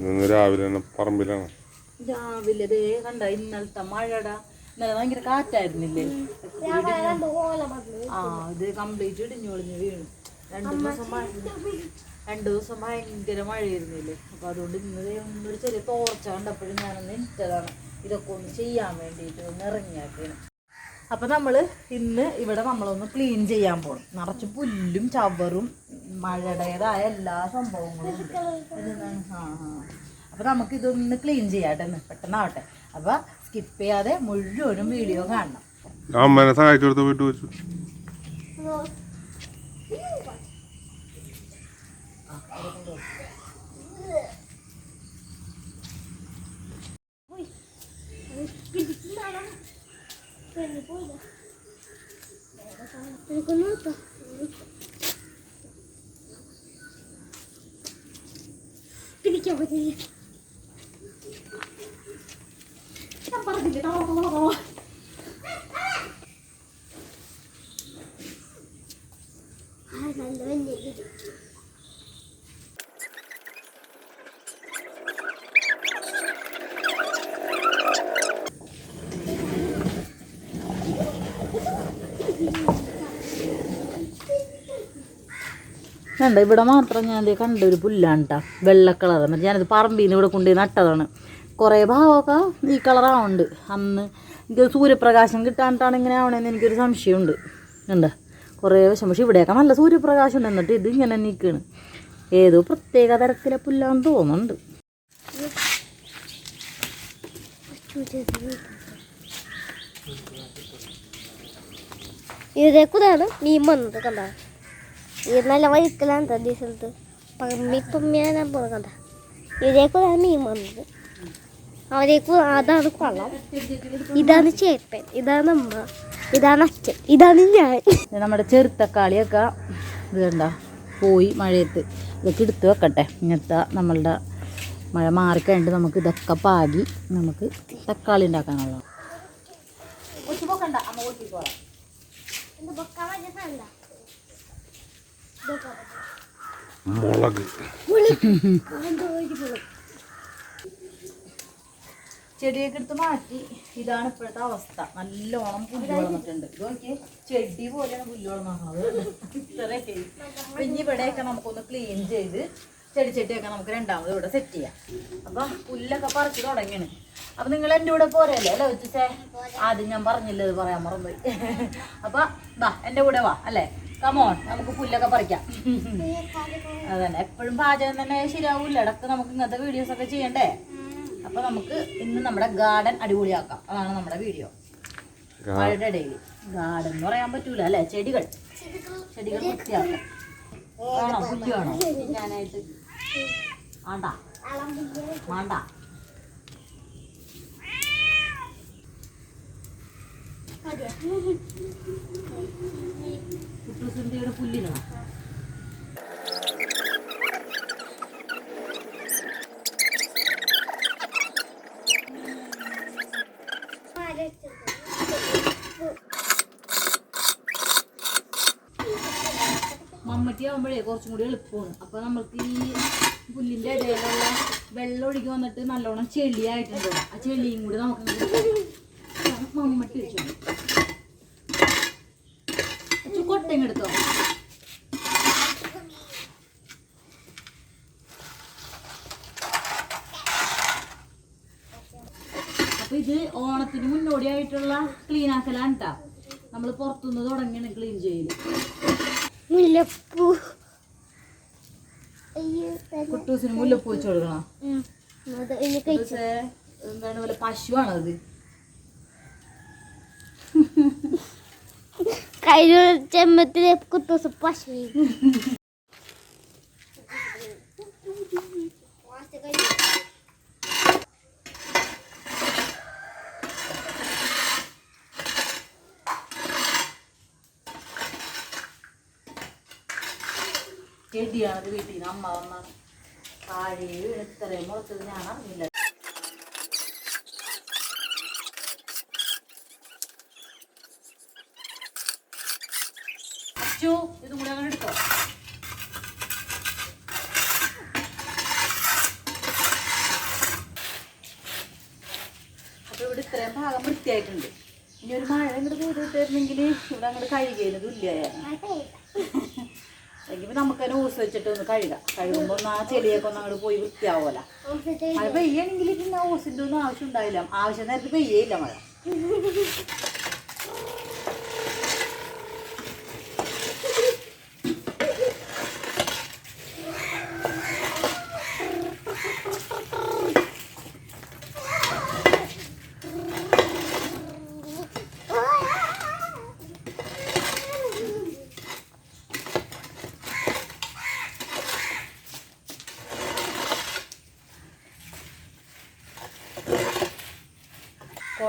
ഇന്ന് രാവിലെ തന്നെ പറമ്പിലാണ്. രാവിലെ ദേ കണ്ട ഇന്നലത്തെ മഴടാ. ഇന്നലെ ഭയങ്കര കാറ്റായിരുന്നില്ലേ? ആ ഇത് കംപ്ലീറ്റ് ഇടിഞ്ഞു ഒളിഞ്ഞു വീണു. രണ്ടു ദിവസം മഴ രണ്ടു ദിവസം ഭയങ്കര മഴയായിരുന്നില്ലേ? അപ്പൊ അതുകൊണ്ട് ഇന്ന് ഒരു ഒന്നൊരു ചെറിയ തോർച്ച കണ്ടപ്പോഴും ഞാനൊന്ന് ഇട്ടതാണ്. ഇതൊക്കെ ഒന്ന് ചെയ്യാൻ വേണ്ടിയിട്ട് ഒന്ന് ഇറങ്ങിയാക്കാണ് അപ്പൊ നമ്മൾ ഇന്ന് ഇവിടെ നമ്മളൊന്ന് ക്ലീൻ ചെയ്യാൻ പോകണം നിറച്ച് പുല്ലും ചവറും മഴയുടേതായ എല്ലാ സംഭവങ്ങളും? ആ ആ അപ്പൊ നമുക്ക് ഇതൊന്ന് ക്ലീൻ ചെയ്യാട്ടെ ഇന്ന് പെട്ടെന്നാവട്ടെ അപ്പൊ സ്കിപ്പ് ചെയ്യാതെ മുഴുവനും വീഡിയോ കാണണം അമ്മേനെ സഹായിച്ചു കൊടുത്ത് വീട്ടു വെച്ചു പിടിക്കാൻ പറ്റില്ല ഞാൻ പറഞ്ഞില്ലേ കള, കള, കള. ആ നല്ല വലിയ കണ്ട ഇവിടെ മാത്രം ഞാൻ കണ്ട ഒരു പുല്ലാണ് കേട്ടോ വെള്ള കളർ എന്നിട്ട് ഞാനത് പറമ്പിൽ നിന്ന് ഇവിടെ കൊണ്ടുപോയി നട്ടതാണ്. കുറേ ഭാവമൊക്കെ ഈ കളറാവുന്നുണ്ട്. അന്ന് എനിക്ക് സൂര്യപ്രകാശം കിട്ടാനിട്ടാണ് ഇങ്ങനെ ആവണേന്ന് എനിക്കൊരു സംശയമുണ്ട്. ഉണ്ട് കുറേ വശം. പക്ഷേ ഇവിടെയൊക്കെ നല്ല സൂര്യപ്രകാശം ഉണ്ട് എന്നിട്ട് ഇത് ഇങ്ങനെ നിൽക്കുകയാണ് ഏതോ പ്രത്യേക തരത്തിലെ പുല്ലാന്ന് തോന്നുന്നുണ്ട്. ഇതേക്കുതാണ് മീൻ വന്നത് കണ്ട? ഇത് നല്ല വഴുക്കലാണ് ഈ സ്ഥലത്ത് പമ്മി പമ്മിയാനാ പോകുന്നത് കണ്ട ഇതേ കൂടെയാണ് മീൻ വന്നത്. അവരേക്കു അതാണ് കൊള്ളം. ഇതാണ് ചേപ്പൻ ഇതാണ് അമ്മ. ഇതാണ് അച്ഛൻ. ഇതാണ് ഞാൻ. നമ്മുടെ ചെറുത്തക്കാളിയൊക്കെ ഇത് കണ്ട? പോയി മഴയത്ത്. ഇതൊക്കെ എടുത്ത് വെക്കട്ടെ. ഇങ്ങനത്തെ നമ്മളുടെ മഴ മാറിക്കഴിഞ്ഞിട്ട് നമുക്ക് ഇതൊക്കെ പാകി നമുക്ക് തക്കാളി ഉണ്ടാക്കാനുള്ള മുളക്. ചെടിയൊക്കെ എടുത്ത് മാറ്റി. ഇതാണ് ഇപ്പോഴത്തെ അവസ്ഥ. നല്ലോണം പുല്ല് വളർന്നിട്ടുണ്ട്. ചെടി പോലെയാണ് പുല്ല് വളർന്നത്. ഇനി ഇവിടെയൊക്കെ നമുക്കൊന്ന് ക്ലീൻ ചെയ്ത് ചെടി ചെടിയൊക്കെ നമുക്ക് രണ്ടാമത് ഇവിടെ സെറ്റ് ചെയ്യാം. അപ്പൊ പുല്ലൊക്കെ പറിച്ച് തുടങ്ങിയാണ് അപ്പൊ നിങ്ങൾ എന്റെ കൂടെ പോരല്ലേ? അല്ലേ വെച്ചേ ആദ്യം ഞാൻ പറഞ്ഞില്ല ഇത് പറയാൻ മറന്നുപോയി. അപ്പൊ വാ എന്റെ കൂടെ വാ അല്ലേ? കമോൺ നമുക്ക് പുല്ലൊക്കെ പറിക്കാം. അതന്നെ എപ്പോഴും പാചകം തന്നെ ശരിയാവൂല. ഇടയ്ക്ക് നമുക്ക് ഇങ്ങനത്തെ വീഡിയോസ് ഒക്കെ ചെയ്യണ്ടേ? അപ്പൊ നമുക്ക് ഇന്ന് നമ്മുടെ ഗാർഡൻ അടിപൊളിയാക്കാം. അതാണ് നമ്മുടെ വീഡിയോ മഴയുടെ ഇടയിൽ ഗാർഡൻ എന്ന് പറയാൻ പറ്റൂല അല്ലെ? ചെടികൾ. ചെടികൾ വൃത്തിയാക്കാം. ആണോ? കുട്ടിയാണോ? ഞാനായിട്ട്. വേണ്ട വേണ്ട കുട്ടുസുന്തിയുടെ പുല്ലിനോ മമ്മട്ടി ആകുമ്പോഴേ കുറച്ചും കൂടി എളുപ്പമാണ്. അപ്പൊ നമുക്ക് ഈ പുല്ലിന്റെ ഇടയിലുള്ള വെള്ളം ഒഴുകി വന്നിട്ട് നല്ലോണം ചെളിയായിട്ടുണ്ട്. ആ ചെളിയും കൂടി നമുക്ക് മമ്മട്ടി വെച്ചു കൊട്ടയും എടുത്തോ അപ്പൊ ഇത് ഓണത്തിന് മുന്നോടിയായിട്ടുള്ള ക്ലീൻ ആക്കലാണ് കേട്ടാ നമ്മൾ പുറത്തുനിന്ന് തുടങ്ങിയാണ് ക്ലീൻ ചെയ്യൽ. മുല്ലപ്പൂ. കുട്ടൂസിന് മുല്ലപ്പൂ വെച്ച് കൊടുക്കണം? എന്താണ് വല്ല പശുവാണോ അത് കഴിഞ്ഞ ചെമ്മത്തിലെ കുത്തൂസ് പശു ചെടിയാണത് വീട്ടിൽ നിന്ന് അമ്മ വന്ന താഴെ ഇത്രയും മുളച്ചത് ഞാൻ അറിഞ്ഞില്ല സ്റ്റൂ ഇതും കൂടെ അങ്ങനെ എടുക്കാം അപ്പൊ ഇവിടെ ഇത്രയും ഭാഗം വൃത്തിയായിട്ടുണ്ട്. ഇനി ഒരു മഴ ഇങ്ങോട്ട് തരുന്നെങ്കിൽ ഇവിടെ അങ്ങോട്ട് കഴുകിയതും ഇല്ല എങ്കിൽ നമുക്ക് ഊസ് വെച്ചിട്ട് ഒന്ന് കഴുകാം. കഴുകുമ്പോൾ ഒന്ന് ആ ചെടിയൊക്കെ ഒന്ന് അങ്ങോട്ട് പോയി വൃത്തിയാവല. മഴ പെയ്യാണെങ്കിൽ പിന്നെ ഊസിന്റെ ഒന്നും ആവശ്യം ഉണ്ടാവില്ല. ആവശ്യം നേരത്തെ പെയ്യേയില്ല മഴ.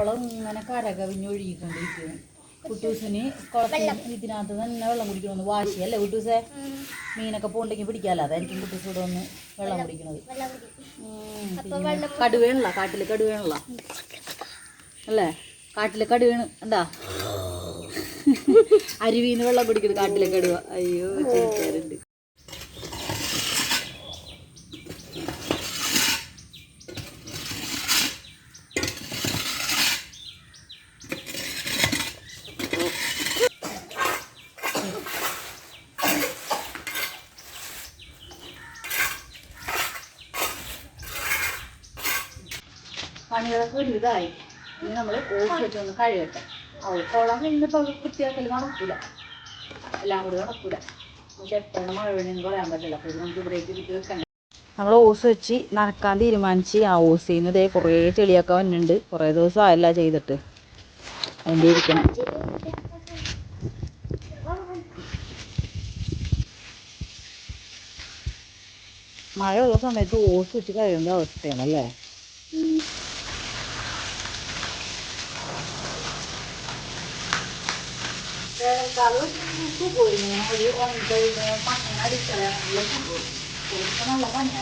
കുളം ഇങ്ങനെ കരകവിഞ്ഞൊഴുകിക്കൊണ്ടിരിക്കുന്നു കുട്ടൂസിന് കുളത്തിൽ ഇതിനകത്ത് തന്നെ വെള്ളം കുടിക്കണമെന്ന് വാശിയല്ലേ കുട്ടൂസെ? മീനൊക്കെ പോണ്ടെങ്കിൽ പിടിക്കാമല്ലോ അതായിരിക്കും കുട്ടൂസ് ഇവിടെ വന്ന് വെള്ളം കുടിക്കണത്. കടുവേണല്ല കാട്ടിൽ കടുവേണല്ല. അല്ലേ? കാട്ടിലെ കടുവേണ് എന്താ? അരുവിന്ന് വെള്ളം കുടിക്കുന്നത് കാട്ടിലെ കടുവ. അയ്യോ ചിരിക്കാറുണ്ട് പണികളൊക്കെ ഒരു ഇതായി ഇനി നമ്മൾ ഓസ് വെച്ചൊന്ന് കഴുകട്ടെ അവൾ കുളം കഴിഞ്ഞപ്പോൾ വൃത്തിയാക്കൽ നടക്കൂല. എല്ലാം കൂടി നടക്കൂല. പക്ഷെ എപ്പോഴും മഴ വേണമെന്ന് പറയാൻ പറ്റില്ല. അപ്പോൾ നമുക്ക് ബ്രേക്ക് കിട്ടി വെക്കണ്ട നമ്മൾ ഓസ് വെച്ച് നനക്കാൻ തീരുമാനിച്ച് ആ ഓസ് ചെയ്യുന്നത് കുറേ ചെളിയൊക്കെ വന്നിട്ടുണ്ട്. കുറേ ദിവസം ആയല്ല ചെയ്തിട്ട്. അതിന്റെ ഇരിക്കണം. മഴ ഉള്ള സമയത്ത് ഓസ് വെച്ച് കഴിയുന്ന അവസ്ഥയാണ് അല്ലേ Carlos subuh ini, mau dion dari rumah memang ada di yang lebih subuh, karena lawannya.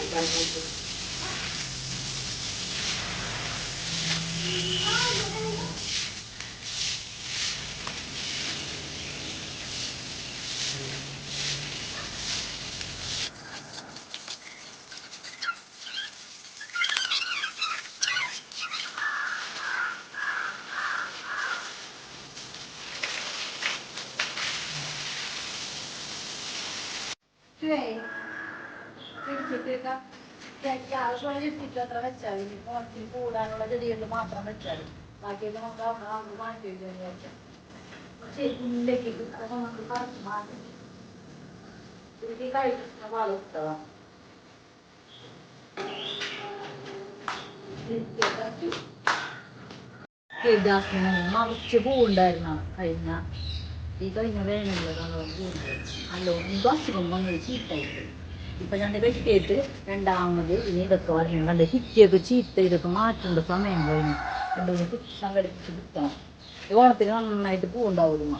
കൂടാനുള്ള ചെടികൾ മാത്രം വെച്ചാൽ മറിച്ച് കഴിഞ്ഞ കഴിഞ്ഞ വേനലിലാണ് നല്ലോ അസുഖം വന്നത് ചീത്തായിട്ട് ഇപ്പൊ ഞാൻ വെട്ടിയിട്ട് രണ്ടാമത് ഇനി ഇതൊക്കെ വരണം കണ്ട് ഹിറ്റിയൊക്കെ ചീത്ത ഇതൊക്കെ മാറ്റേണ്ട സമയം കഴിഞ്ഞു രണ്ടു സംഘടിപ്പിച്ച് ഈ ഓണത്തിന് നന്നായിട്ട് പൂവുണ്ടാവും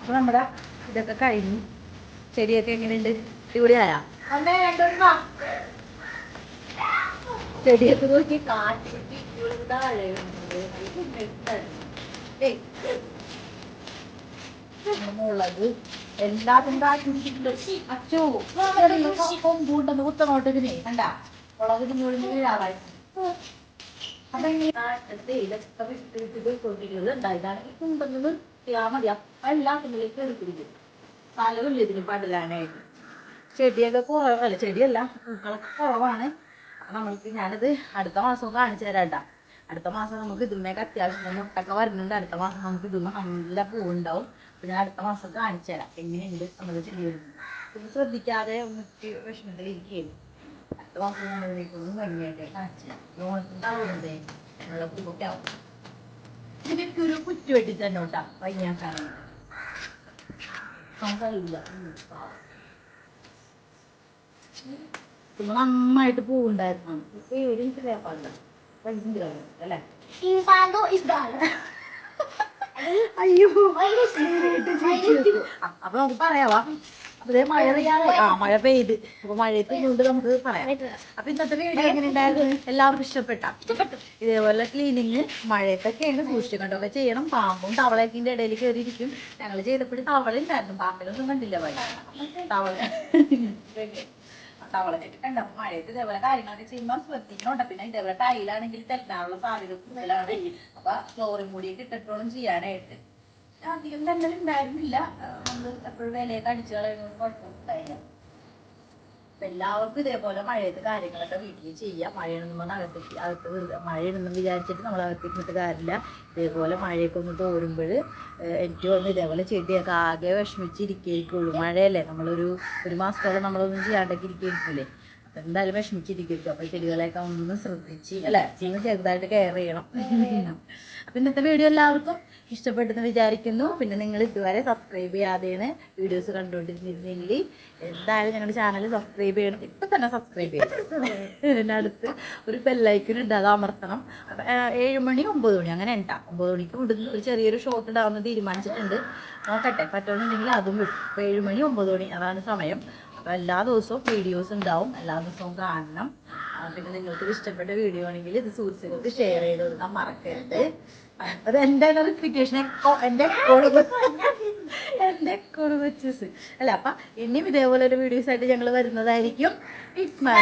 അപ്പൊ നമ്മുടെ ഇതൊക്കെ കഴിഞ്ഞു. ചെടിയൊക്കെ എങ്ങനെയുണ്ട്? അടിപൊളിയായ? ചെടിയൊക്കെ നോക്കി. നമ്മുടെ മുളക് എല്ലാതും അച്ചോ. കൊമ്പൂണ്ടെന്ന് കുത്തനോട്ടിനെ കണ്ട? മുളക് വീഴാറായി. ചെടിയൊക്കെ കുറവല്ല ചെടിയല്ല പൂക്കളൊക്കെ കുറവാണ്. നമ്മൾക്ക് ഞാനത് അടുത്ത മാസം കാണിച്ചു തരാം. അടുത്ത മാസം നമുക്ക് ഇതിന്മേക്ക് അത്യാവശ്യം മുട്ടൊക്കെ വരുന്നുണ്ട്. അടുത്ത മാസം നമുക്ക് ഇതിന് നല്ല പൂവുണ്ടാവും. അപ്പൊ ഞാൻ അടുത്ത മാസം കാണിച്ചു തരാം. എങ്ങനെയുണ്ട്? നമ്മുടെ ചെടികൾ ഇത് ശ്രദ്ധിക്കാതെ ഒന്നിട്ട് വിഷമത്തിലിരിക്കുകയും വേപ്പാണ്ട് അല്ലേ അയ്യോ അപ്പൊ നമുക്ക് പറയാവാ ഇതേ മഴ ആ മഴ പെയ്ത്. അപ്പൊ മഴയത്ത് കൊണ്ട് നമുക്ക് പറയാം. അപ്പൊ ഇന്നത്തെ വീഡിയോ എങ്ങനെ ഉണ്ടായിരുന്നു എല്ലാവർക്കും ഇഷ്ടപ്പെട്ട? ഇതേപോലെ ക്ലീനിങ് മഴയത്തൊക്കെയാണ് സൂക്ഷിച്ചു കണ്ടൊക്കെ ചെയ്യണം. പാമ്പും തവളയൊക്കെ ഇടയിൽ കയറിയിരിക്കും. ഞങ്ങൾ ചെയ്തപ്പോഴും തവള ഉണ്ടായിരുന്നു പാമ്പിലൊന്നും കണ്ടില്ല വഴി. തവള. തവളയൊക്കെ കണ്ട? മഴയത്ത് ഇതേപോലെ കാര്യങ്ങളൊക്കെ ചെയ്യുമ്പോൾ ശ്രദ്ധിക്കണോണ്ട. പിന്നെ ഇതേപോലെ ടൈലാണെങ്കിൽ തെറ്റാനുള്ള സാധ്യത കൂടുതലാണ്. അപ്പൊ ഫ്ലോറിംഗ് കൂടിയൊക്കെ ഇട്ടിട്ടോളം ചെയ്യാനായിട്ട്. അധികം തന്നെ ഉണ്ടായിരുന്നില്ല. നമ്മൾ എപ്പോഴും വിലയൊക്കെ അടിച്ചു കളയുന്നത് കുഴപ്പമില്ല എല്ലാവർക്കും ഇതേപോലെ മഴയത്ത് കാര്യങ്ങളൊക്കെ വീട്ടിൽ ചെയ്യാം. മഴയൊന്നും അകത്തേക്ക് അകത്ത് മഴയൊന്നും വിചാരിച്ചിട്ട് നമ്മൾ അകത്തേക്ക് ഇട്ട് കാര്യമില്ല. ഇതേപോലെ മഴയൊക്കെ ഒന്ന് തോരുമ്പോൾ എനിക്ക് തോന്നുന്നു ഇതേപോലെ ചെടിയൊക്കെ ആകെ വിഷമിച്ചിരിക്കുള്ളൂ മഴയല്ലേ? നമ്മളൊരു ഒരു മാസത്തോളം നമ്മളൊന്നും ചെയ്യാണ്ടൊക്കെ ഇരിക്കില്ലേ അപ്പൊ എന്തായാലും വിഷമിച്ചിരിക്കുമല്ലോ അപ്പൊ ചെടികളെയൊക്കെ ഒന്ന് ശ്രദ്ധിച്ച് അല്ലെ? ഒന്ന് ചെറുതായിട്ട് കെയർ ചെയ്യണം. അപ്പൊ ഇന്നത്തെ വീഡിയോ എല്ലാവർക്കും ഇഷ്ടപ്പെട്ടെന്ന് വിചാരിക്കുന്നു. പിന്നെ നിങ്ങൾ ഇതുവരെ സബ്സ്ക്രൈബ് ചെയ്യാതെയാണ് വീഡിയോസ് കണ്ടുകൊണ്ടിരുന്നില്ലെങ്കിൽ എന്തായാലും ഞങ്ങളുടെ ചാനൽ സബ്സ്ക്രൈബ് ചെയ്യണം. ഇപ്പൊ തന്നെ സബ്സ്ക്രൈബ് ചെയ്യണം. ഇതിനടുത്ത് അടുത്ത് ഒരു ബെല്ലൈക്കൻ ഉണ്ട്. അത് അമർത്തണം. ഏഴ് മണി ഒമ്പത് മണി അങ്ങനെ ഉണ്ടാ ഒമ്പത് മണിക്ക് വിടുന്ന ഒരു ചെറിയൊരു ഷോട്ട് ഇടാമെന്ന് തീരുമാനിച്ചിട്ടുണ്ട്. നോക്കട്ടെ. പറ്റുന്നുണ്ടെങ്കിൽ അതും വിടും അപ്പൊ ഏഴ് മണി ഒമ്പത് മണി അതാണ് സമയം. അപ്പൊ എല്ലാ ദിവസവും വീഡിയോസ് ഉണ്ടാവും. എല്ലാ ദിവസവും കാണണം. പിന്നെ നിങ്ങൾക്ക് ഇഷ്ടപ്പെട്ട വീഡിയോ ആണെങ്കിൽ ഇത് സുഹൃത്തുക്കൾക്ക് ഷെയർ ചെയ്ത് കൊടുക്കാൻ മറക്കരുത്. അത് എന്റെ റിപ്പീറ്റേഷൻ എന്റെ എന്റെ വെച്ചസ് അല്ല അപ്പൊ ഇനിയും ഇതേപോലെ ഒരു വീഡിയോസ് ആയിട്ട് ഞങ്ങൾ വരുന്നതായിരിക്കും. It's my